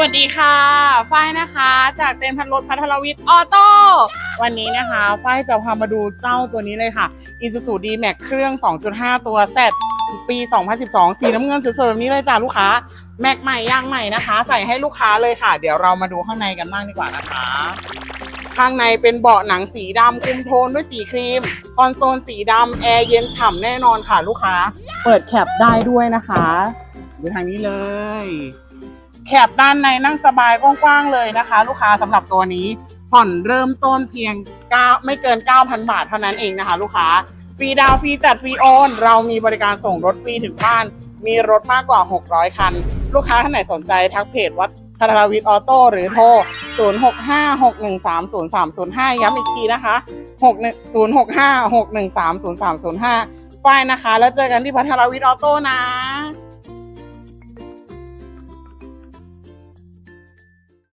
วัสดีค่ะ ฝ้ายนะคะ จากเต็นท์พันรถพัทรวิทย์ออโต้ วันนี้นะคะ ฝ้ายจะพามาดูเจ้าตัวนี้เลยค่ะ Isuzu D-Max เครื่อง 2.5 ตัว Z ปี 2012 สีน้ำเงินสวยๆแบบนี้เลยจ้าลูกค้า แม็กใหม่ย่างใหม่นะคะ ใส่ให้ลูกค้าเลยค่ะ เดี๋ยวเรามาดูข้างในกันบ้างดีกว่านะคะ ข้างในเป็นเบาะหนังสีดำคุมโทนด้วยสีครีม คอนโซลสีดำแอร์เย็นฉ่ำแน่นอนค่ะลูกค้า เปิดแคปได้ด้วยนะคะ ดูทางนี้เลย แคปด้านในนั่งสบายกว้างๆเลยนะคะ ลูกค้าสำหรับตัวนี้ผ่อนเริ่มต้นเพียง9ไม่เกิน 9,000 บาทเท่านั้นเองนะคะ ลูกค้าฟรีดาวฟรีจัดฟรีโอนเรามีบริการส่งรถฟรีถึงบ้าน มีรถมากกว่า 600 คัน ลูกค้าท่านไหนสนใจทักเพจวัดพัทรวิทย์ออโต้หรือโทร 0656130305 ย้ำอีกทีนะคะ 0656130305ป้ายนะคะ แล้วเจอกันที่พัทรวิทย์ออโต้นะ